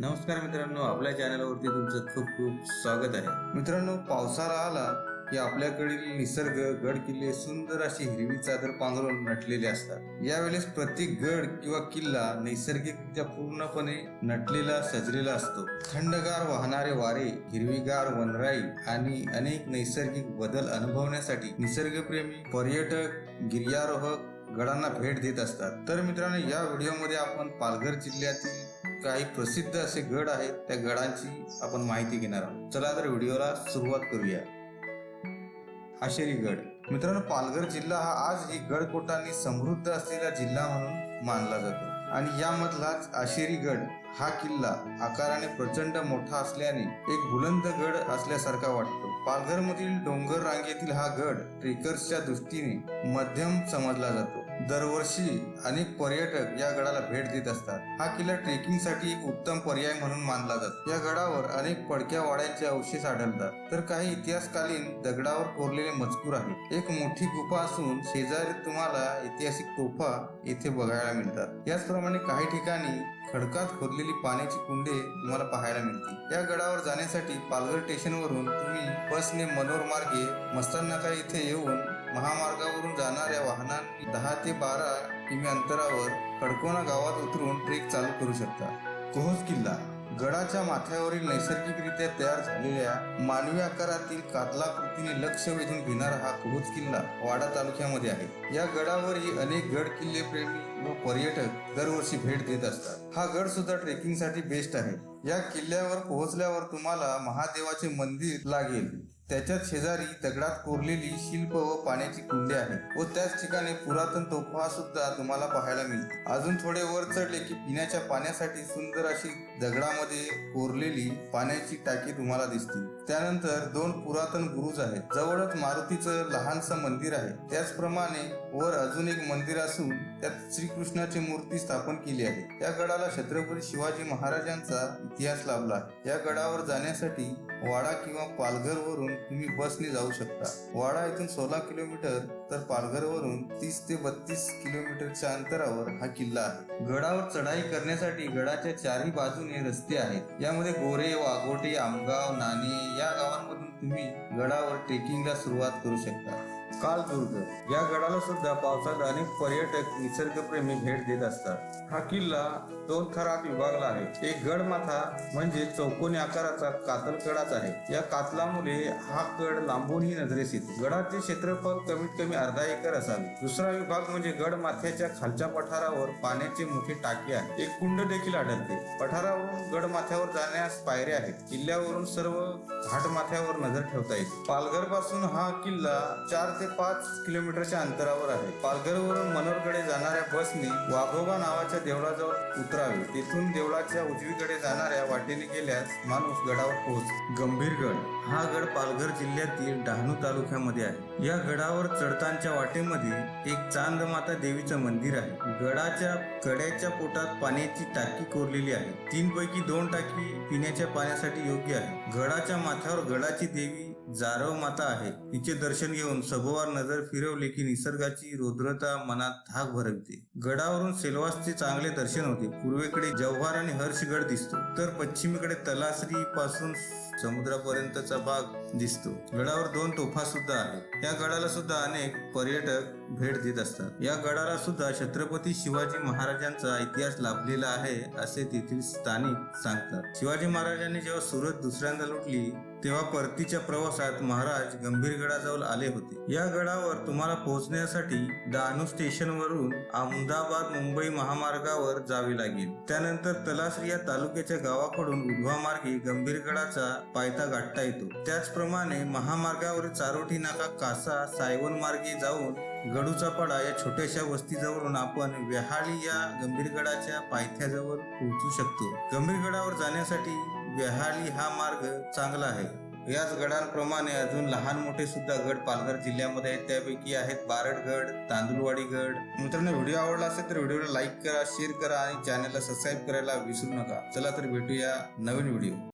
नमस्कार मित्रांनो आपल्या चॅनलवरती तुमचं खूप खूप स्वागत आहे. मित्रांनो पावसाळा आला की आपल्याकडील निसर्ग गड किल्ले सुंदर अशी हिरवी चादर पांघरून नटलेले असतात. यावेळेस प्रत्येक गड किंवा किल्ला नैसर्गिकरित्या पूर्णपणे नटलेला सजलेला असतो. थंडगार वाहणारे वारे हिरवीगार वनराई आणि अनेक नैसर्गिक बदल अनुभवण्यासाठी निसर्गप्रेमी पर्यटक गिर्यारोहक गडांना भेट देत असतात. तर मित्रांनो या व्हिडिओमध्ये आपण पालघर जिल्ह्यातील काही प्रसिद्ध असे गड आहेत त्या गडांची आपण माहिती घेणार आहोत. चला तर व्हिडिओला सुरुवात करूया. आशेरी गड. मित्रांनो पालघर जिल्हा हा आजही गडकोटांनी समृद्ध असलेला जिल्हा म्हणून मानला जातो. आणि यामधलाच आशेरी गड हा किल्ला आकाराने प्रचंड मोठा असल्याने एक बुलंद गड असल्यासारखा वाटतो. पालघर मधील डोंगर रांगेतील हा गड ट्रेकर्सच्या दृष्टीने मध्यम समजला जातो. दरवर्षी अनेक पर्यटक या गडाला भेट देत असतात. हा किल्ला ट्रेकिंगसाठी एक उत्तम पर्याय म्हणून मानला जातो. या गडावर अनेक पडक्या वाड्यांचे अवशेष आढळतात. तर काही इतिहासकालीन दगडावर कोरलेले मजकूर आहेत. एक मोठी गुफा असून शेजारी तुम्हाला ऐतिहासिक तोफा येथे बघायला मिळतात. याचप्रमाणे काही ठिकाणी खडकात खोदलेली पाण्याची कुंडे तुम्हाला पाहायला मिळतील. या गडावर जाण्यासाठी पालघर स्टेशनवरून तुम्ही बसने मनोर मार्गे मस्ताननाका इथे येऊन महामार्गावरून जाणाऱ्या वाहनांनी दहा ते बारा किमी अंतरावर खडकोना गावात उतरून ट्रेक चालू करू शकता. कोहोज किल्ला. गडाच्या माथ्यावरील नैसर्गिकरित्या तयार झालेल्या मानवी आकारातील कातलाकृतीने लक्ष वेधून घेणारा हा कुहुज किल्ला वाडा तालुक्यामध्ये आहे. या गडावरही अनेक गड किल्ले प्रेमी व पर्यटक दरवर्षी भेट देत असतात. हा गड सुद्धा ट्रेकिंगसाठी बेस्ट आहे. या किल्ल्यावर पोहोचल्यावर तुम्हाला महादेवाचे मंदिर लागेल. त्याच्यात शेजारी दगडात कोरलेली शिल्प व पाण्याची कुंडे आहे व त्याच ठिकाणी पुरातन तोफा सुद्धा तुम्हाला पाहायला मिळते अजून थोडे वर चढले की पिण्याच्या पाण्यासाठी सुंदर अशी दगडामध्ये कोरलेली पाण्याची टाकी तुम्हाला दिसते त्यानंतर दोन पुरातन गुरुज आहेत. जवळच मारुतीचं लहानसं मंदिर आहे. त्याचप्रमाणे वर अजून एक मंदिर असून त्यात श्रीकृष्णाची मूर्ती स्थापन केली आहे. त्या गडाला छत्रपती शिवाजी महाराजांचा इतिहास लाभला. या गडावर जाण्यासाठी वाडा किंवा पालघर वरून तुम्ही बसने जाऊ शकता. वाडा इथून सोळा किलोमीटर तर पालघर वरून तीस ते बत्तीस किलोमीटरच्या अंतरावर हा किल्ला आहे. गडावर चढाई करण्यासाठी गडाच्या चारही बाजूने रस्ते आहेत. यामध्ये गोरे वाघोटे आमगाव नाणे या गावांमधून तुम्ही गडावर ट्रेकिंगला सुरुवात करू शकता. कालदुर्ग या गडाला सुद्धा पावसात अनेक पर्यटक निसर्गप्रेमी भेट देत असतात. हा किल्ला दोन थरात विभागला आहे. एक गडमाथा म्हणजे चौकोनी आकाराचा कातल कडाच आहे. या कातलामुळे हा गड लांबूनही नजरेस येतो गडाचे क्षेत्रफळ कमीत कमी अर्धा एकर असावे. दुसरा विभाग म्हणजे गड माथ्याच्या खालच्या पठारावर पाण्याचे मोठे टाके आहे. एक कुंड देखील आढळते. पठारावरून गड माथ्यावर जाण्यास पायऱ्या आहेत. किल्ल्यावरून सर्व घाट माथ्यावर नजर ठेवता येते. पालघरपासून हा किल्ला चार ते पाच किलोमीटरच्या अंतरावर आहे. पालघरवरून मनोरकडे जाणाऱ्या बसने वाघोबा नावाच्या देवळाजवळ उतरावे. तेथून देवळाच्या उजवीकडे जाणाऱ्या वाटेने गेल्यास माणूस गडावर पोहोच गंभीरगड हा गड पालघर जिल्ह्यातील डहाणू तालुक्यामध्ये आहे. या गडावर चढतांच्या वाटेमध्ये एक चांदमाता देवीचं मंदिर आहे. गडाच्या कड्याच्या पोटात पाण्याची टाकी कोरलेली आहे. तीन पैकी दोन टाकी पिण्याच्या पाण्यासाठी योग्य आहे. गडाच्या माथ्यावर गडाची देवी जारव माता आहे. तिचे दर्शन घेऊन सभोवार नजर फिरवले की निसर्गाची रुद्रता मनात धाक भरवते गडावरून सेलवासचे चांगले दर्शन होते. पूर्वेकडे जव्हार आणि हर्षगड दिसतो. तर पश्चिमेकडे तलासरी पासून समुद्रापर्यंतचा भाग दिसतो. गडावर दोन तोफा सुद्धा आहेत. या गडाला सुद्धा अनेक पर्यटक भेट देत असतात. या गडाला सुद्धा छत्रपती शिवाजी महाराजांचा इतिहास लाभलेला आहे असे तेथील स्थानिक सांगतात. शिवाजी महाराजांनी जेव्हा सुरत दुसऱ्यांदा लुटली तेव्हा परतीच्या प्रवासात महाराज गंभीर गडाजवळ आले होते. या गडावर तुम्हाला पोहोचण्यासाठी डहाणू स्टेशन वरून अहमदाबाद मुंबई महामार्गावर जावे लागेल. त्यानंतर तलासरी या तालुक्याच्या गावाकडून उद्वा मार्गे गंभीरगडाचा पायथा गाठता येतो. त्याचप्रमाणे महामार्गावर चारोठी नाका कासा सायवन मार्गे जाऊन गडूचापाडा या छोट्याशा वस्तीजवळून आपण व्याहाळी या गंभीरगडाच्या पायथ्याजवळ पोहोचू शकतो. गंभीरगडावर जाण्यासाठी वेहाळी हा मार्ग चांगला आहे. याच गडांप्रमाणे अजून लहान मोठे सुद्धा गड पालघर जिल्ह्यामध्ये आहेत. त्यापैकी आहेत बारडगड तांदुळवाडी गड मित्रांनो व्हिडिओ आवडला असेल तर व्हिडिओला लाईक करा शेअर करा आणि चॅनलला सबस्क्राईब करायला विसरू नका. चला तर भेटूया नवीन व्हिडिओ.